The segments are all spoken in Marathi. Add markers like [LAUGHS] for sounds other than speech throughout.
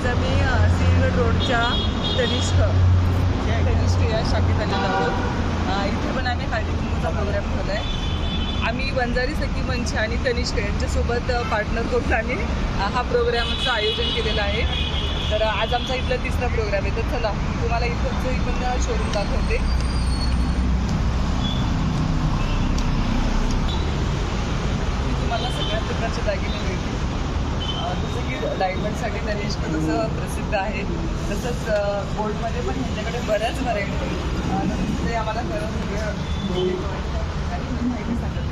आज आम्ही सिंहगड रोडच्या तनिष्क तनिष्क या शाखेत आलेलो आहोत. इथे पण आम्ही हळदी कुंकूचा प्रोग्राम ठेवला आहे आम्ही वंजारी सखी मंच आणि तनिष्क यांच्यासोबत पार्टनर करून आम्ही हा प्रोग्रामचं आयोजन केलेलं आहे. तर आज आमचा इथला तिसरा प्रोग्राम आहे. तर चला मी तुम्हाला इथं पण शोरूम दाखवते. मी तुम्हाला सगळ्या प्रकारचे दागिने डायमंडसाठी तनिष्क जसं प्रसिद्ध आहे. तसंच गोल्डमध्ये पण ह्यांच्याकडे बऱ्याच व्हरायटी ते आम्हाला म्हणजे आणि मी माहिती सांगत.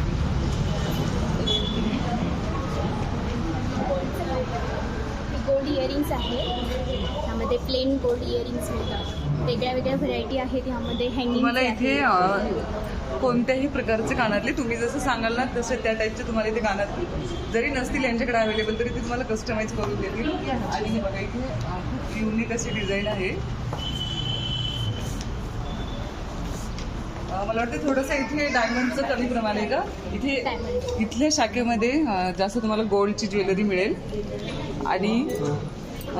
हे गोल्ड इयरिंग्स आहे त्यामध्ये प्लेन गोल्ड इयरिंग्स मिळतात. वेगळ्या वेगळ्या व्हरायटी आहेत ह्यामध्ये तुम्हाला हँगिंग इथे अं, कोणत्याही प्रकारचे कानातले तुम्ही जसं सांगाल ना तसे त्या टाईपचे तुम्हाला इथे कानातले जरी नसतील यांच्याकडे अवेलेबल तरी ते तुम्हाला कस्टमाइज करून देतील. आणि हे बघा इथे खूप युनिक अशी डिझाईन आहे. मला वाटतं थोडंसं इथे डायमंडचं कमी प्रमाण आहे का? इथे. इथल्या शाखेमध्ये जास्त तुम्हाला गोल्डची ज्वेलरी मिळेल. आणि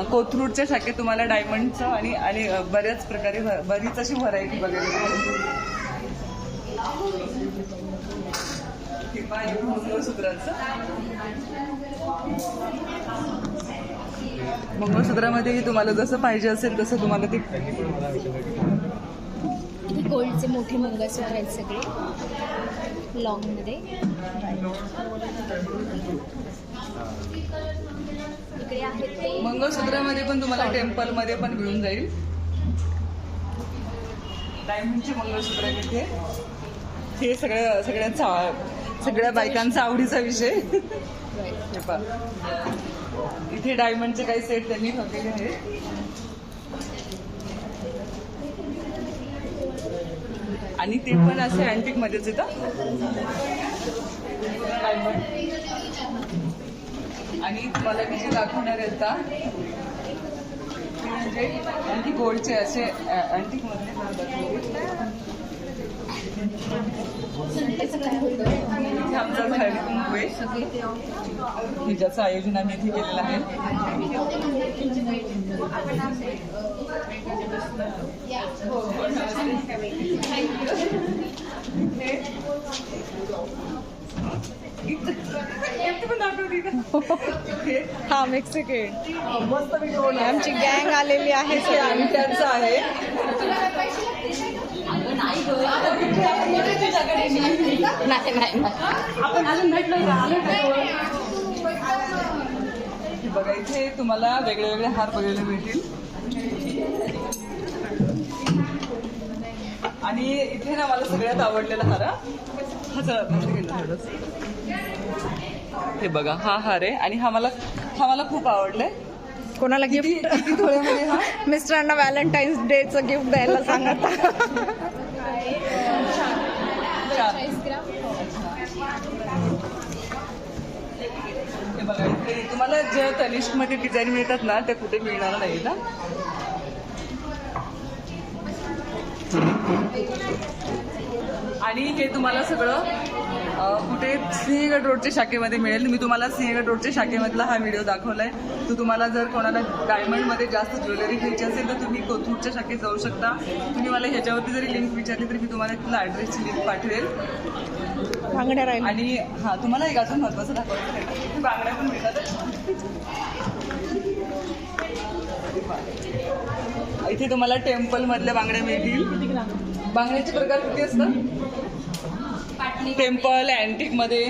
कोथरूडच्या शाखेत तुम्हाला डायमंडचं आणि आणि बऱ्याच प्रकारे व्ह- बरीच अशी व्हरायटी बघायला मिळेल मंगळसूत्राचं. मंगळसूत्रामध्येही तुम्हाला जसं पाहिजे असेल तसं तुम्हाला ते इथे गोल्डचे मोठे मंगळसूत्र आहेत सगळे. लॉंगमध्ये. इकडे आहेत ते. मंगळसूत्रामध्ये पण तुम्हाला टेम्पलमध्ये पण मिळून जाईल. डायमंडचे मंगळसूत्र आहे तिथे हे सगळ्या सगळ्यांचा सगळ्या बायकांचा आवडीचा विषय. हे. इथे डायमंडचे काही सेट त्यांनी ठेवलेले आहेत. आणि ते पण असे अँटिक मध्येच येतं. आणि तुम्हाला मी जे दाखवणार आहेत का ते म्हणजे आणखी गोल्डचे असे अँटिक इथे आमचा हळदी कुंकू आहे. ज्याचं आयोजन आम्ही इथे केलेलं आहे इथे पण दाखवली? हे मेक्सिकेन. आमची गँग आलेली आहे हे अंगठ्यांचं आहे नाही नाही बघा इथे तुम्हाला वेगळे वेगळे हार बघायला मिळतील आणि इथे ना मला सगळ्यात आवडलेला हार हा. चला. हे बघा हा हार आहे आणि हा मला हा मला खूप आवडलाय कोणाला गिफ्ट थोड्यामध्ये हा? [LAUGHS] मिस्टरांना व्हॅलेंटाईन्स डेचं गिफ्ट द्यायला सांगत हे बघा तुम्हाला ज्या तनिष्कमध्ये डिझाईन मिळतात ना त्या कुठे मिळणार नाही ना आणि हे तुम्हाला सगळं कुठे सिंहगड रोडच्या शाखेमध्ये मिळेल. मी तुम्हाला सिंहगड रोडच्या शाखेमधला हा व्हिडिओ दाखवलाय. तो तुम्हाला जर कोणाला डायमंडमध्ये जास्त ज्वेलरी घ्यायची असेल तर तुम्ही कोथरूडच्या शाखेत जाऊ शकता. तुम्ही मला ह्याच्यावरती जरी लिंक विचारली तरी मी तुम्हाला तिथला ॲड्रेसची लिंक पाठवेल. भांगड्या राहील आणि हा तुम्हाला एक अजून महत्वाचं दाखवायचं आहे. बांगड्या पण मिळतात इथे तुम्हाला टेम्पल मधल्या बांगड्या मिळतील. बांगड्याचे प्रकार किती असतात? टेम्पल अँटिकमध्ये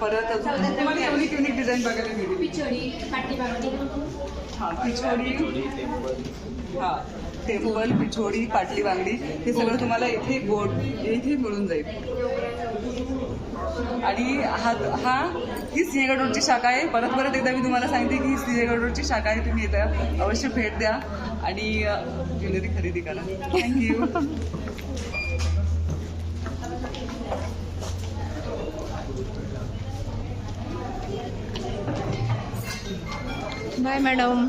परत अजून तुम्हाला युनिक युनिक डिझाईन बघायला बांगडी. हा पिछोडी हा टेम्पल पिछोडी पाटली बांगडी हे सगळं तुम्हाला इथे गोड इथे मिळून जाईल. आणि हा हा ही सिंहगड रोडची शाखा आहे. परत परत एकदा मी तुम्हाला सांगते की ही सिंहगड रोडची शाखा आहे तुम्ही इथं अवश्य भेट द्या. आणि ज्वेलरी खरेदी करा. Thank you bye madam.